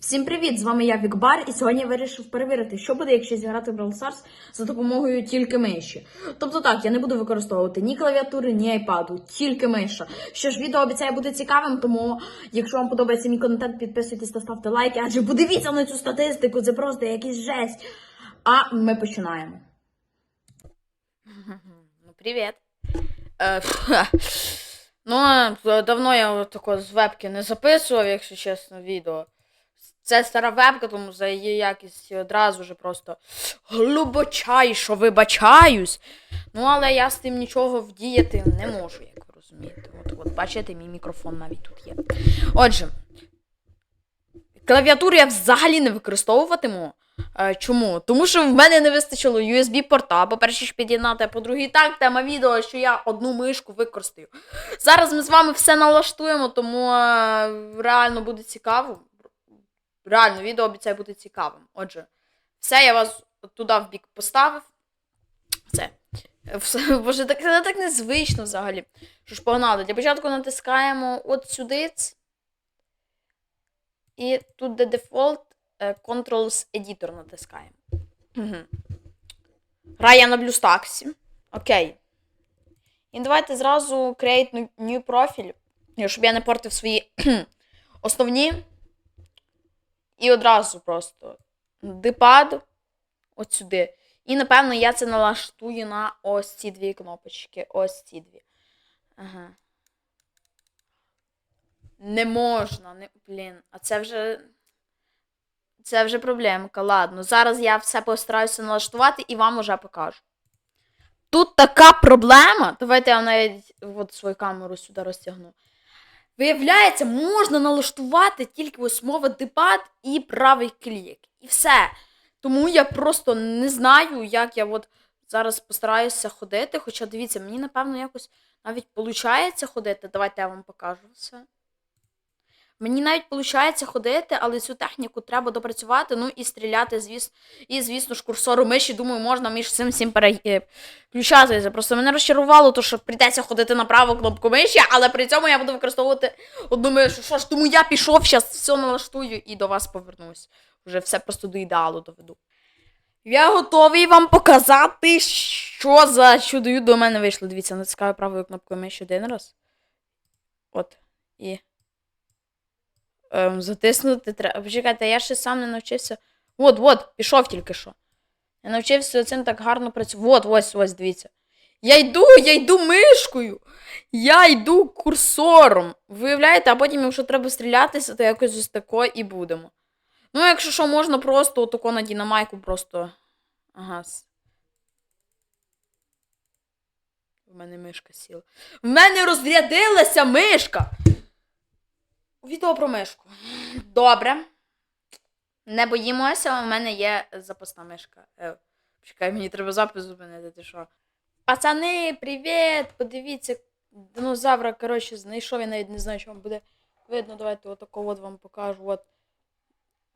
Всім привіт! З вами я Вікбар, і сьогодні я вирішив перевірити, що буде, якщо зіграти в Brawl Stars за допомогою тільки миші. Тобто так, я не буду використовувати ні клавіатури, ні айпаду, тільки миша. Що ж, відео обіцяє бути цікавим, тому якщо вам подобається мій контент, підписуйтесь та ставте лайки, адже подивіться на цю статистику, це просто якийсь жесть. А ми починаємо. Ну, привіт. Е, ну, давно я от тако з вебки не записував, якщо чесно, відео. Це стара вебка, тому за її якість одразу вже просто глибочайшо вибачаюсь. Ну, але я з тим нічого вдіяти не можу, як ви розумієте. От, от бачите, мій мікрофон навіть тут є. Отже, клавіатуру я взагалі не використовуватиму. Е, Чому? Тому що в мене не вистачило USB-порта, по-перше, ж під'єднати, а по-друге, так, тема відео, що я одну мишку використаю. Зараз ми з вами все налаштуємо, тому е, реально буде цікаво. Реально, відео обіцяє бути цікавим. Отже, все, я вас туди в бік поставив. Все. Е, все. Боже, так, це так незвично взагалі. Що ж, погнали. Для початку натискаємо от сюди. І тут де дефолт, е, Controls Editor натискаємо. Угу. Граю на BlueStacks. Окей. І давайте зразу create new profile, щоб я не портив свої основні. І одразу просто дипад от сюди. І, напевно, я це налаштую на ось ці дві кнопочки. Ось ці дві. Ага. Не можна, не, блін, а це вже. Це вже проблемка. Ладно, зараз я все постараюся налаштувати і вам уже покажу. Тут така проблема. Давайте я навіть от свою камеру сюди розтягну. Виявляється, можна налаштувати тільки ось мова дебат і правий клік. І все. Тому я просто не знаю, як я от зараз постараюся ходити. Хоча дивіться, мені, напевно, якось навіть виходить ходити. Давайте я вам покажу все. Мені навіть виходить ходити, але цю техніку треба допрацювати, ну і стріляти, звісно. І, звісно ж, курсору миші, думаю, можна між цим всім переключатися. Просто мене розчарувало, то що прийдеться ходити на праву кнопку миші, але при цьому я буду використовувати одну мишу. Що ж, тому я пішов, зараз все налаштую і до вас повернусь. Вже все просто до ідеалу доведу. Я готовий вам показати, що за чудо до мене вийшло. Дивіться, натискаю правою кнопкою миші один раз. От. І. Ем, затиснути треба. Почекайте, я ще сам не навчився. От, от, пішов тільки що. Я навчився цим так гарно працювати. От, ось, ось, дивіться. Я йду, я йду мишкою. Я йду курсором. Виявляєте, а потім, якщо треба стрілятися, то якось ось тако і будемо. Ну, якщо що, можна просто отако на дінамайку просто. Ага. В мене мишка сіла. В мене розрядилася мишка! Відео про мишку. Добре. Не боїмося, у мене є запасна мишка. Е, чекай, мені треба запис зупинити, ти що? Пацани, привіт! Подивіться, динозавра, коротше, знайшов, я навіть не знаю, що вам буде видно. Давайте отако от вам покажу. От.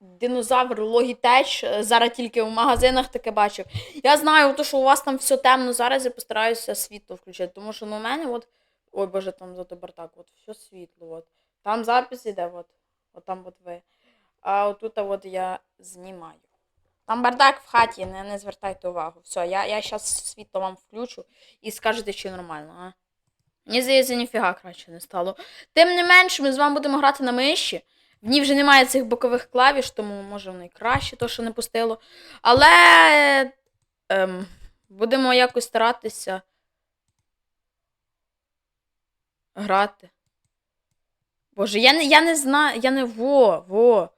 Динозавр Logitech, е, зараз тільки в магазинах таке бачив. Я знаю, то, що у вас там все темно, зараз я постараюся світло включити, тому що ну, у мене от. Ой, боже, там зато бардак, от все світло. От. Там запис іде, от. От там от ви. А отут от я знімаю. Там бардак в хаті, не, не звертайте увагу. Все, я, я зараз світло вам включу і скажете, чи нормально, а? Мені здається, ніфіга краще не стало. Тим не менш, ми з вами будемо грати на миші. В ній вже немає цих бокових клавіш, тому може воно і краще, то, що не пустило. Але ем, будемо якось старатися грати. Боже, я не, я не знаю, я не во, во,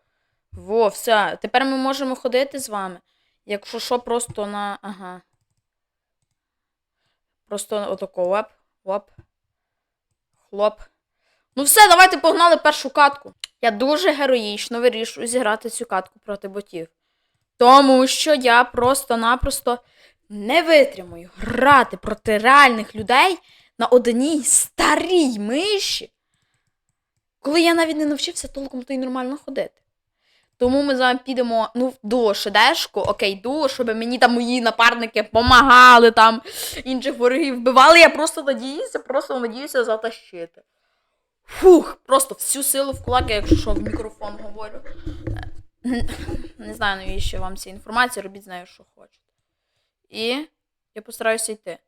во, все. Тепер ми можемо ходити з вами. Якщо що, просто на. Ага. Просто отако оп, оп. Хлоп. Ну все, давайте погнали першу катку. Я дуже героїчно вирішую зіграти цю катку проти ботів. Тому що я просто-напросто не витримую грати проти реальних людей на одній старій миші, коли я навіть не навчився толком то й нормально ходити. Тому ми з вами підемо ну, до шедешку, окей, до, щоб мені там мої напарники помагали, там інших ворогів вбивали. Я просто надіюся, просто надіюся затащити. Фух, просто всю силу в кулак, якщо що в мікрофон говорю. Не знаю, навіщо вам ця інформація, робіть з нею, що хочете. І я постараюся йти.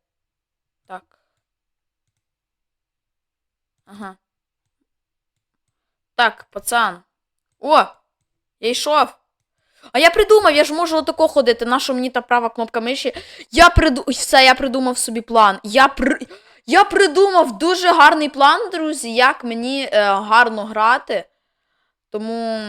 Так. Ага. Так, пацан. О! Я йшов. А я придумав, я ж можу отако ходити. Наша мені та права кнопка миші. Я приду... Все, я придумав собі план. Я при... Я придумав дуже гарний план, друзі, як мені е, гарно грати. Тому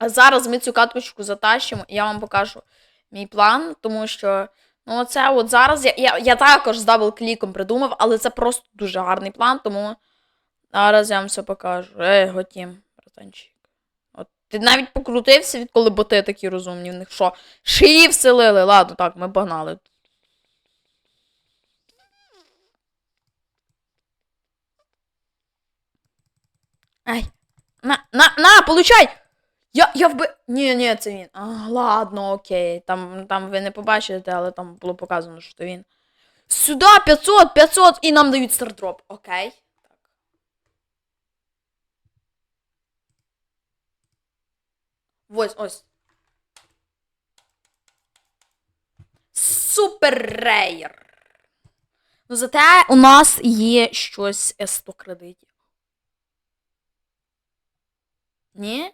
зараз ми цю каточку затащимо, і я вам покажу мій план, тому що. Ну, оце от зараз я, я, я також з дабл-кліком придумав, але це просто дуже гарний план, тому зараз я вам все покажу. Ей, готім, братанчик. От ти навіть покрутився, відколи боти такі розумні. В них що? Шиї вселили. Ладно, так, ми погнали. Ай. На, на, на, получай! Я, я вби... Ні, ні, це він. А, ладно, окей. Там, там ви не побачите, але там було показано, що це він. Сюди 500, 500 і нам дають стардроп. Окей. Ось, ось. Супер рейр. Ну, зате у нас є щось е, 100 кредитів. Ні?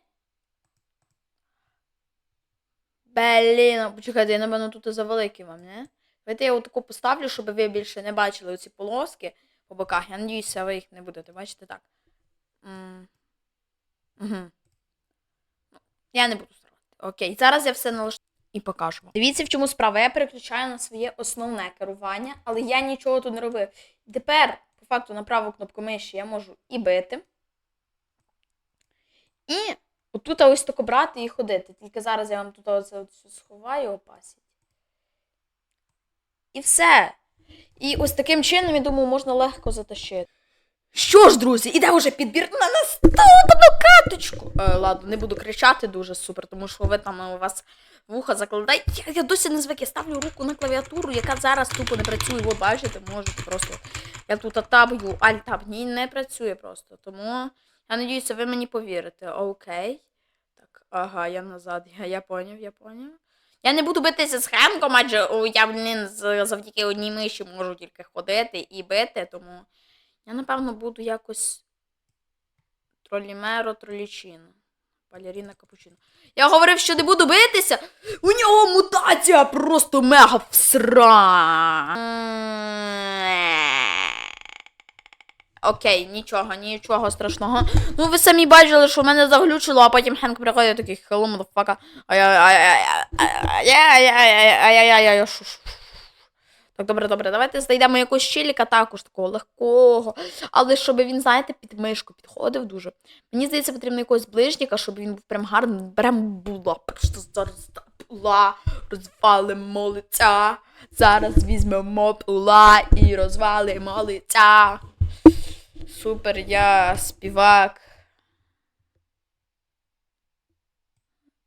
Блін, почекайте, я, напевно, тут завеликий вам, не? Давайте я отаку поставлю, щоб ви більше не бачили оці полоски по боках. Я надіюся, ви їх не будете бачити так. Угу. Я не буду ставити. Окей, зараз я все налаштую і покажу. Дивіться, в чому справа. Я переключаю на своє основне керування, але я нічого тут не робив. Тепер, по факту, на праву кнопку миші я можу і бити. І отут ось тако брати і ходити. Тільки зараз я вам тут оце сховаю, опасіть. І все. І ось таким чином, я думаю, можна легко затащити. Що ж, друзі, іде вже підбір на наступну каточку. Е, ладно, не буду кричати дуже супер, тому що ви там у вас вуха закладають. Я, я досі не звик, я ставлю руку на клавіатуру, яка зараз тупо не працює. Ви бачите, можете просто. Я тут табую, альтаб, ні, не працює просто. Тому я надіюся, ви мені повірите. Окей. Так, ага, я назад. Я, я поняв, я поняв. Я не буду битися з Хенком, адже я, блін, завдяки одній миші можу тільки ходити і бити, тому я, напевно, буду якось тролімеро, тролічино. Балеріна капучино. Я говорив, що не буду битися. У нього мутація просто мега всра. Окей, нічого, нічого страшного. Ну, ви самі бачили, що в мене заглючило, а потім Хенк приходить такий hello, motherfucker. Ай-яй-яй-яй-яй-яй-яй-яй-яй-яй. Так, добре, добре, давайте знайдемо якогось щеліка також такого легкого. Але щоб він, знаєте, під мишку підходив дуже. Мені здається, потрібно якогось ближніка, щоб він був прям гарний. Прям була. Просто зараз була. Розвалимо лиця. Зараз візьмемо пула і розвалимо лиця. Супер, я співак.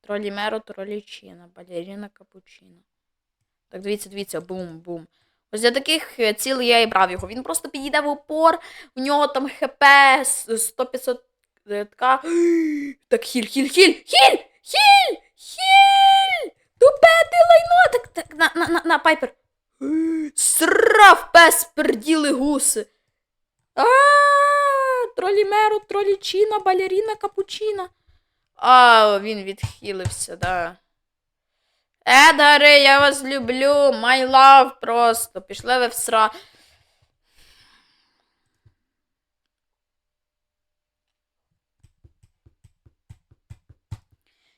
Тролімеро, тролічина, балеріна капучино. Так, дивіться, дивіться, бум-бум. Ось для таких е, цілей я і брав його. Він просто підійде в опор, в нього там хп 100-500 ка. Так, хіль, хіль, хіль, хіль! Хіль! Хіль! Тупе ти лайно! Так, так, на, на, на, на, пайпер. Срав пес перділи гуси. А, тролімеро, тролічина, балеріна, капучина. А, він відхилився, да. Едари, я вас люблю, my love просто. Пішли ви в сра.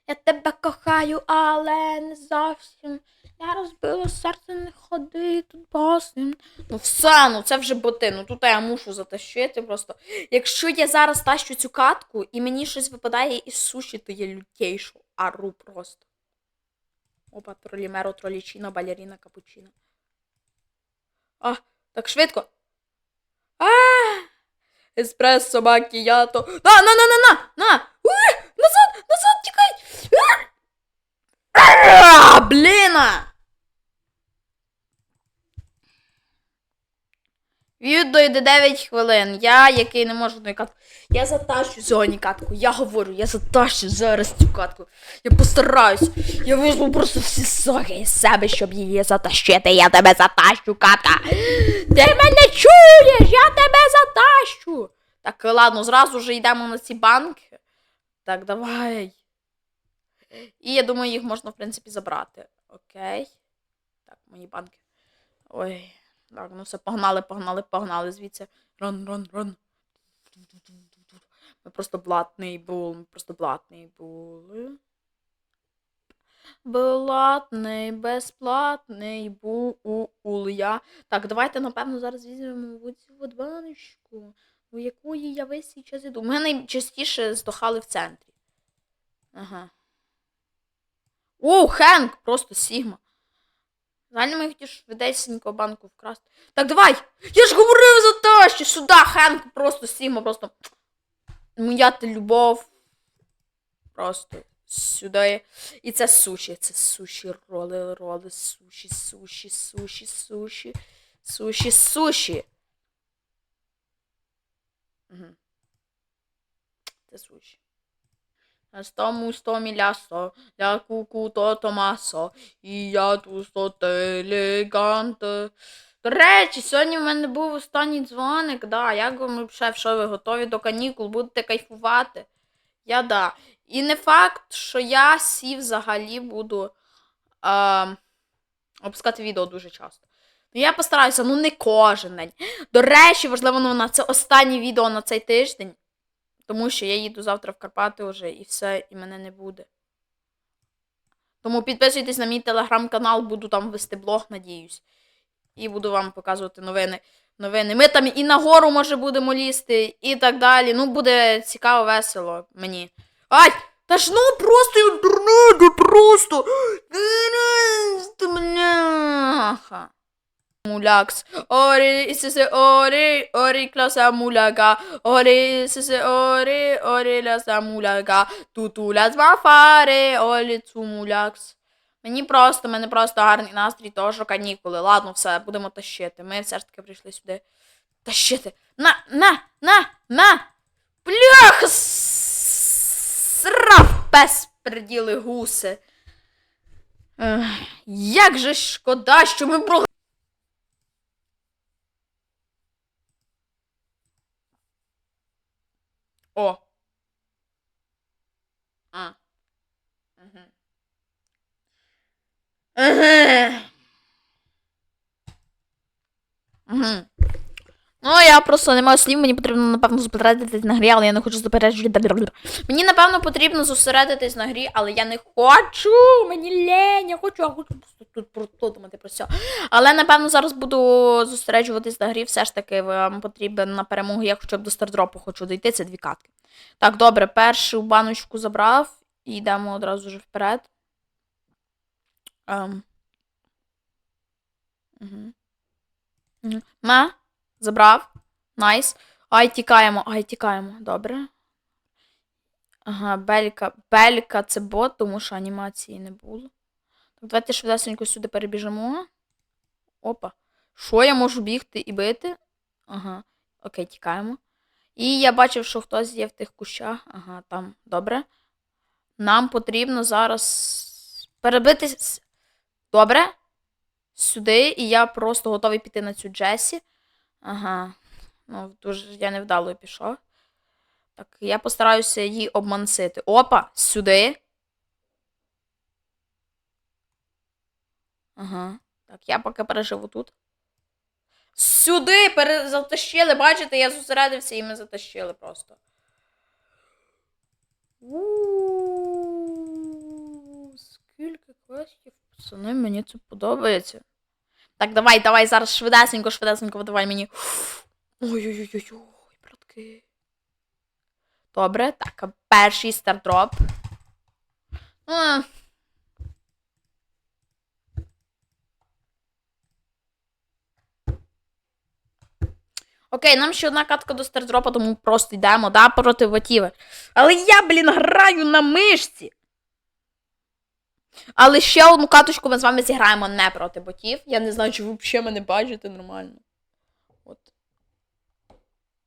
Я тебе кохаю, але не зовсім. Я розбила серце, не ходи тут босим. Ну все, ну це вже боти. Ну тут я мушу затащити просто. Якщо я зараз тащу цю катку і мені щось випадає із суші, то я лютейшу ару просто. Опа, тролімеро, тролічино, балеріна, капучино. А, так швидко. А! Еспресо, макіято. На, на, на, на, на, на! Уй! Назад, назад, тікай! Бліна! Відео йде 9 хвилин. Я, який не можу одної катку. Я затащу сьогодні катку. Я говорю, я затащу зараз цю катку. Я постараюсь. Я візьму просто всі соки із себе, щоб її затащити. Я тебе затащу, катка. Ти мене чуєш? Я тебе затащу. Так, ладно, зразу вже йдемо на ці банки. Так, давай. І я думаю, їх можна, в принципі, забрати. Окей. Так, мої банки. Ой. Так, ну все, погнали, погнали, погнали звідси. Рон, рон, рон. Ми просто блатний бул, ми просто блатний були. Блатний, безплатний бул я. Так, давайте, напевно, зараз візьмемо от баночку, у якої я весь цей час іду. Ми найчастіше здохали в центрі. Ага. Оу, Хенк! Просто Сігма. Реально ми хотів швидесенько банку вкрасти. Так, давай! Я ж говорив за те, що сюди, Хенк, просто Сігма, просто. Моя ти любов. Просто сюди. І це суші. Це суші, роли, роли, суші, суші, суші, суші, суші, суші. Угу. Це суші. Стому сто мілясо, ля куку то томасо, і я тут сто елеганте. До речі, сьогодні в мене був останній дзвоник, да, як вам шеф, що ви готові до канікул, будете кайфувати? Я да. І не факт, що я сів взагалі буду е, опускати відео дуже часто. Ну, я постараюся, ну не кожен день. До речі, важлива новина, це останнє відео на цей тиждень. Тому що я їду завтра в Карпати вже і все, і мене не буде. Тому підписуйтесь на мій телеграм-канал, буду там вести блог, надіюсь. І буду вам показувати новини. новини. Ми там і нагору, може, будемо лізти, і так далі. Ну, буде цікаво, весело мені. Ай! Та ж ну просто інтернет, просто. Бляха. Мулякс. Ори, сисе, ори, ори, класа муляга. Ори, сисе, ори, ори, ляса муляга. Тутуля з мафари, олі цу мулякс. Мені просто, мене просто гарний настрій, того, що канікули. Ладно, все, будемо тащити. Ми все ж таки прийшли сюди. Тащити. На, на, на, на. Бляха! Срав пес приділи гуси. Ех, як же шкода, що ми про. О. А. Угу. Угу. Угу. Ну, я просто не маю слів, мені потрібно, напевно, зосередитись на грі, але я не хочу зосереджувати. Мені, напевно, потрібно зосередитись на грі, але я не хочу. Мені лень, я хочу, я хочу тут про думати про все. Але, напевно, зараз буду зосереджуватись на грі. Все ж таки, вам потрібен на перемогу, я хоча б до стардропу хочу дійти, це дві катки. Так, добре, першу баночку забрав і йдемо одразу вже вперед. Ем. Угу. Угу. Ма, забрав. Найс. Ай, тікаємо, ай, тікаємо. Добре. Ага, белька. Белька це бот, тому що анімації не було. Так, давайте швидесенько сюди перебіжимо. Опа. Що я можу бігти і бити? Ага. Окей, тікаємо. І я бачив, що хтось є в тих кущах. Ага, там. Добре. Нам потрібно зараз перебитись. Добре. Сюди, і я просто готовий піти на цю Джесі. Ага. Ну, дуже я невдало пішов. Так, я постараюся її обмансити. Опа, сюди. Ага. Так, я поки переживу тут. Сюди пере... затащили, бачите, я зосередився і ми затащили просто. Скільки квестів, пацани, мені це подобається. Так, давай, давай, зараз швидесенько, швидесенько, давай мені. Ой-ой-ой, братки. Добре, так, перший стардроп. Окей, нам ще одна катка до стардропа, тому просто йдемо, да, проти ботів. Але я, блін, граю на мишці. Але ще одну каточку ми з вами зіграємо не проти ботів. Я не знаю, чи ви взагалі мене бачите нормально. От.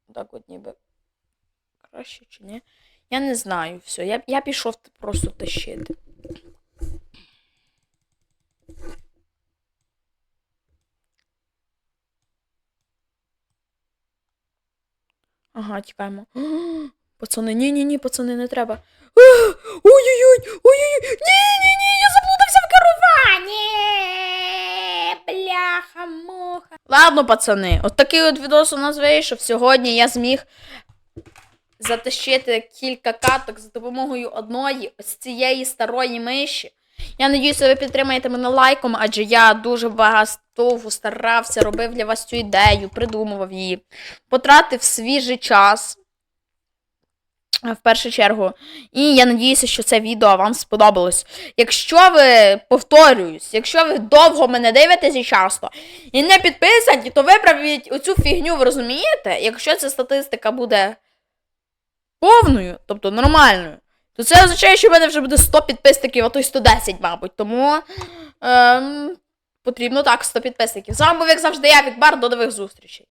отак от ніби. Краще чи ні? Я не знаю. Все, я, я пішов просто тащити. Ага, тікаємо. Пацани, ні, ні, ні, пацани, не треба. Ой-ой-ой! Ой-ой-ой! Ні, Муха. Ладно, пацани, от такий от відос у нас вийшов. Сьогодні я зміг затащити кілька каток за допомогою одної ось цієї старої миші. Я надіюся, ви підтримаєте мене лайком, адже я дуже багато старався, робив для вас цю ідею, придумував її, потратив свіжий час. Е, В першу чергу. І я надіюся, що це відео вам сподобалось. Якщо ви, повторююсь, якщо ви довго мене дивитесь і часто і не підписані, то виправіть оцю фігню, ви розумієте? Якщо ця статистика буде повною, тобто нормальною, то це означає, що в мене вже буде 100 підписників, а то й 110, мабуть. Тому ем, потрібно так, 100 підписників. З вами був, як завжди, я, Вікбар, до нових зустрічей.